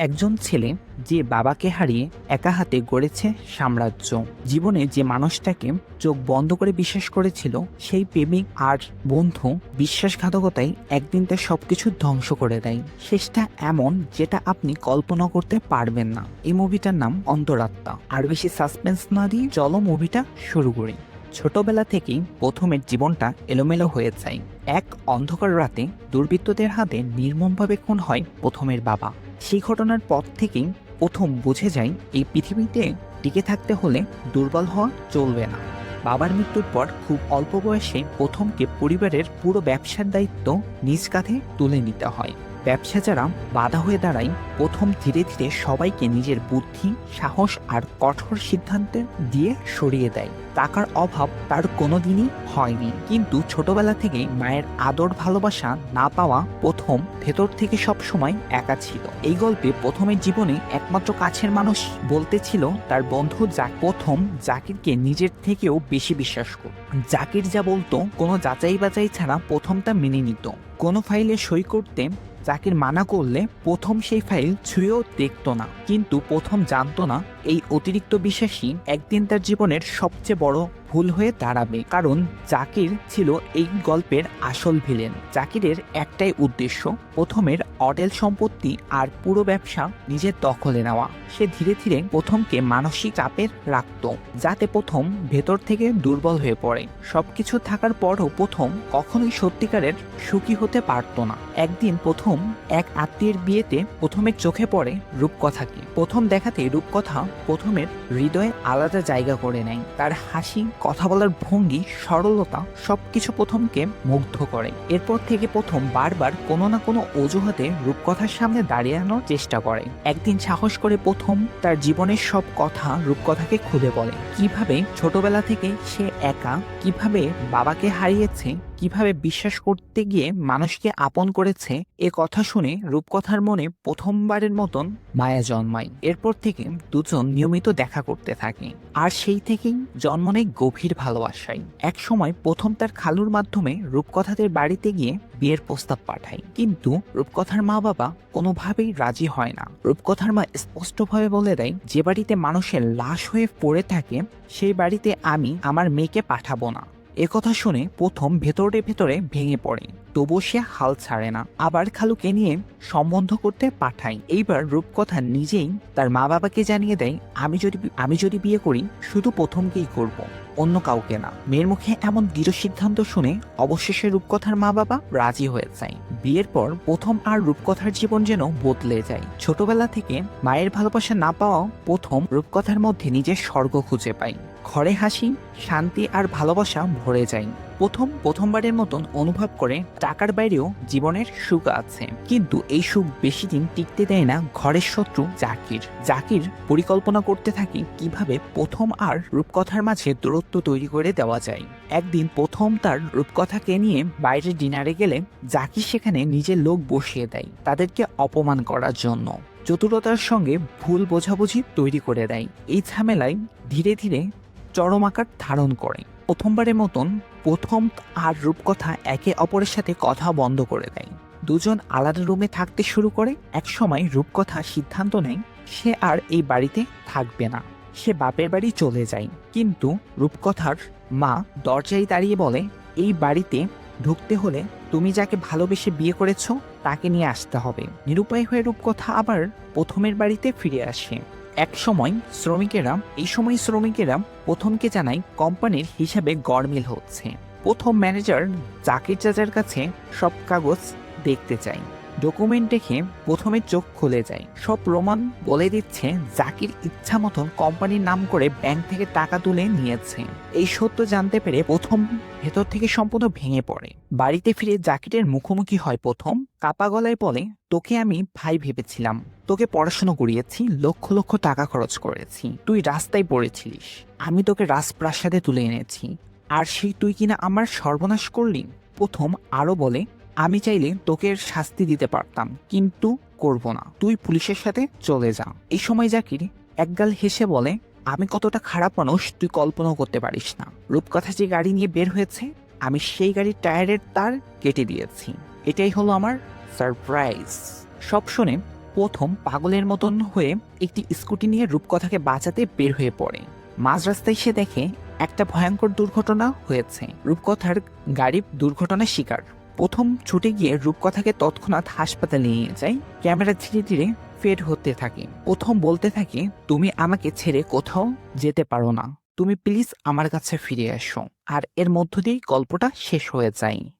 একজন ছেলে যে বাবাকে হারিয়ে একা হাতে গড়েছে সাম্রাজ্য। জীবনে যে মানুষটাকে চোখ বন্ধ করে বিশ্বাস করেছিল, সেই প্রেমিক আর বন্ধু বিশ্বাসঘাতকতায় একদিন তার সবকিছু ধ্বংস করে দেয়। শেষটা এমন যেটা আপনি কল্পনা করতে পারবেন না। এই মুভিটার নাম অন্তরাত্মা। আর বেশি সাসপেন্স না দিয়ে চলো মুভিটা শুরু করি। ছোটবেলা থেকেই প্রথমের জীবনটা এলোমেলো হয়ে যায়। এক অন্ধকার রাতে দুর্বৃত্তদের হাতে নির্মমভাবে খুন হয় প্রথমের বাবা। সেই ঘটনার পর থেকেই প্রথম বুঝে যাই এই পৃথিবীতে টিকে থাকতে হলে দুর্বল হওয়া চলবে না। বাবার মৃত্যুর পর খুব অল্প বয়সে প্রথমকে পরিবারের পুরো ব্যবসার দায়িত্ব নিজ কাঁধে তুলে নিতে হয়। ব্যবসা যারা বাধা হয়ে দাঁড়ায়, প্রথম ধীরে ধীরে সবাইকে নিজের বুদ্ধি, সাহস আর কঠোর সিদ্ধান্তে দিয়ে সরিয়ে দেয়। টাকার অভাব তার কোনোদিনই হয়নি। কিন্তু ছোটবেলা থেকেই মায়ের আদর ভালোবাসা না পাওয়া প্রথম, ভেতর থেকে সব সময় একা ছিল। এই গল্পে প্রথমের জীবনে একমাত্র কাছের মানুষ বলতে ছিল তার বন্ধু যা, প্রথম জাকিরকে নিজের থেকেও বেশি বিশ্বাস করত জাকির যা বলতো, কোনো যাচাই বাছাই ছাড়া প্রথম তা মেনে নিত। কোনো ফাইলে সই করতে জাকির মানা করলে প্রথম সেই ফাইল ছুঁয়েও দেখত না কিন্তু প্রথম জানতো না এই অতিরিক্ত বিশ্বাসী একদিন তার জীবনের সবচেয়ে বড় ভুল হয়ে দাঁড়াবে। কারণ জাকির ছিল এই গল্পের আসল ভিলেন। জাকিরের একটাই উদ্দেশ্য, প্রথমের অটেল সম্পত্তি আর পুরো ব্যবসা নিজের দখলে নেওয়া। সে ধীরে ধীরে প্রথমকে মানসিক চাপের রাখত, যাতে প্রথম ভেতর থেকে দুর্বল হয়ে পড়ে। সবকিছু থাকার পরও প্রথম কখনোই সত্যিকারের সুখী হতে পারত না। একদিন প্রথম এক আত্মীয়ের বিয়েতে প্রথমের চোখে পড়ে রূপকথাকে। প্রথম দেখাতে রূপকথা প্রথমের হৃদয়ে আলাদা জায়গা করে নেয়। তার হাসি, কথা বলার ভঙ্গি, সরলতা সবকিছু প্রথমকে মুগ্ধ করে। এরপর থেকে প্রথম বারবার কোনো না কোনো অজুহাতে রূপকথার সামনে দাঁড়িয়ানোর চেষ্টা করে। একদিন সাহস করে প্রথম তার জীবনের সব কথা রূপকথাকে খুলে বলে। কীভাবে ছোটবেলা থেকে সে একা, কীভাবে বাবাকে হারিয়েছে কীভাবে বিশ্বাস করতে গিয়ে মানুষকে আপন করেছে, এ কথা শুনে রূপকথার মনে প্রথমবারের মতন মায়া জন্মায়। এরপর থেকে দুজন নিয়মিত দেখা করতে থাকে। আর সেই থেকেই জন্ম নেয় গভীর ভালোবাসায়। এক সময় প্রথম তার খালুর মাধ্যমে রূপকথাদের বাড়িতে গিয়ে বিয়ের প্রস্তাব পাঠায়। কিন্তু রূপকথার মা বাবা কোনোভাবেই রাজি হয় না। রূপকথার মা স্পষ্টভাবে বলে দেয়, যে বাড়িতে মানুষের লাশ হয়ে পড়ে থাকে, সেই বাড়িতে আমি আমার মেয়েকে পাঠাবো না। একথা শুনে প্রথম ভেতরে ভেতরে ভেঙে পড়ে। তবু সে হাল ছাড়ে না। আবার খালুকে নিয়ে সম্বন্ধ করতে পাঠায়। এইবার রূপকথা নিজেই তার মা বাবাকে জানিয়ে দেয়, আমি যদি আমি যদি বিয়ে করি, শুধু প্রথমকেই করব, অন্য কাউকে না। মেয়ের মুখে এমন দৃঢ় সিদ্ধান্ত শুনে অবশেষে রূপকথার মা বাবা রাজি হয়ে যায়। বিয়ের পর প্রথম আর রূপকথার জীবন যেন বদলে যায়। ছোটবেলা থেকে মায়ের ভালোবাসা না পাওয়াও প্রথম রূপকথার মধ্যে নিজের স্বর্গ খুঁজে পায়। ঘরে হাসি, শান্তি আর ভালোবাসা ভরে যায়। প্রথম, প্রথমবারের মতন অনুভব করে টাকার বাইরেও জীবনের সুখ আছে। কিন্তু এই সুখ বেশি দিন টিকতে দেয় না ঘরের শত্রু জাকির। জাকির পরিকল্পনা করতে থাকে কীভাবে প্রথম আর রূপকথার মাঝে দূরত্ব তৈরি করে দেওয়া যায়। একদিন প্রথম তার রূপকথাকে নিয়ে বাইরে ডিনারে গেলে জাকির সেখানে নিজের লোক বসিয়ে দেয়, তাদেরকে অপমান করার জন্য। চতুরতার সঙ্গে ভুল বোঝাবুঝি তৈরি করে দেয়। এই ঝামেলায় ধীরে ধীরে চরম আকার ধারণ করে। প্রথমবারের মতন প্রথম আর রূপকথা একে অপরের সাথে কথা বন্ধ করে দেয়। দুজন আলাদা রুমে থাকতে শুরু করে এক সময় রূপকথা সিদ্ধান্ত নেয়, সে আর এই বাড়িতে থাকবে না। সে বাপের বাড়ি চলে যায়। কিন্তু রূপকথার মা দরজায় দাঁড়িয়ে বলে, এই বাড়িতে ঢুকতে হলে তুমি যাকে ভালোবেসে বিয়ে করেছ তাকে নিয়ে আসতে হবে। নিরুপায় হয়ে রূপকথা আবার প্রথমের বাড়িতে ফিরে আসে। এক সময় শ্রমিকেরা, এই সময় শ্রমিকেরা প্রথমকে জানায় কোম্পানির হিসাবে গড়মিল হচ্ছে। প্রথম ম্যানেজার জাকির চাচার কাছে সব কাগজ দেখতে চাই ডকুমেন্ট দেখে প্রথমে চোখ খুলে যায়। সব প্রমাণ বলে দিচ্ছে জাকির ইচ্ছা মতন কোম্পানির নাম করে ব্যাংক থেকে টাকা তুলে নিয়েছে। এই সত্য জানতে পেরে প্রথম ভেতর থেকে সম্পূর্ণ ভেঙে পড়ে। বাড়িতে ফিরে জাকিরের মুখোমুখি হয় প্রথম। কাপা গলায় বলে, তোকে আমি ভাই ভেবেছিলাম। তোকে পড়াশোনা করিয়েছি, লক্ষ লক্ষ টাকা খরচ করেছি। তুই রাস্তায় পড়েছিলিস। আমি তোকে রাজপ্রাসাদে তুলে এনেছি। আর সেই তুই কিনা আমার সর্বনাশ করলি? প্রথম আরও বলে আমি চাইলে তোকে শাস্তি দিতে পারতাম, কিন্তু করব না। তুই পুলিশের সাথে চলে যা। এই সময় জাকির একগাল হেসে বলে, আমি কতটা খারাপ মানুষ, তুই কল্পনাও করতে পারিস না। রূপকথা যে গাড়ি নিয়ে বের হয়েছে, আমি সেই গাড়ির টায়ারের তার কেটে দিয়েছি। এটাই হলো আমার সারপ্রাইজ। সব শুনে প্রথম পাগলের মতন হয়ে একটি স্কুটি নিয়ে রূপকথাকে বাঁচাতে বের হয়ে পড়ে। মাঝ রাস্তায় সে দেখে একটা ভয়ঙ্কর দুর্ঘটনা হয়েছে। রূপকথার গাড়ি দুর্ঘটনার শিকার। প্রথম ছুটে গিয়ে রূপকথাকে তৎক্ষণাৎ হাসপাতালে নিয়ে যায় ক্যামেরা ধীরে ধীরে ফেড হতে থাকে। প্রথম বলতে থাকে, তুমি আমাকে ছেড়ে কোথাও যেতে পারো না। তুমি প্লিজ আমার কাছে ফিরে এসো। আর এর মধ্য দিয়েই গল্পটা শেষ হয়ে যায়।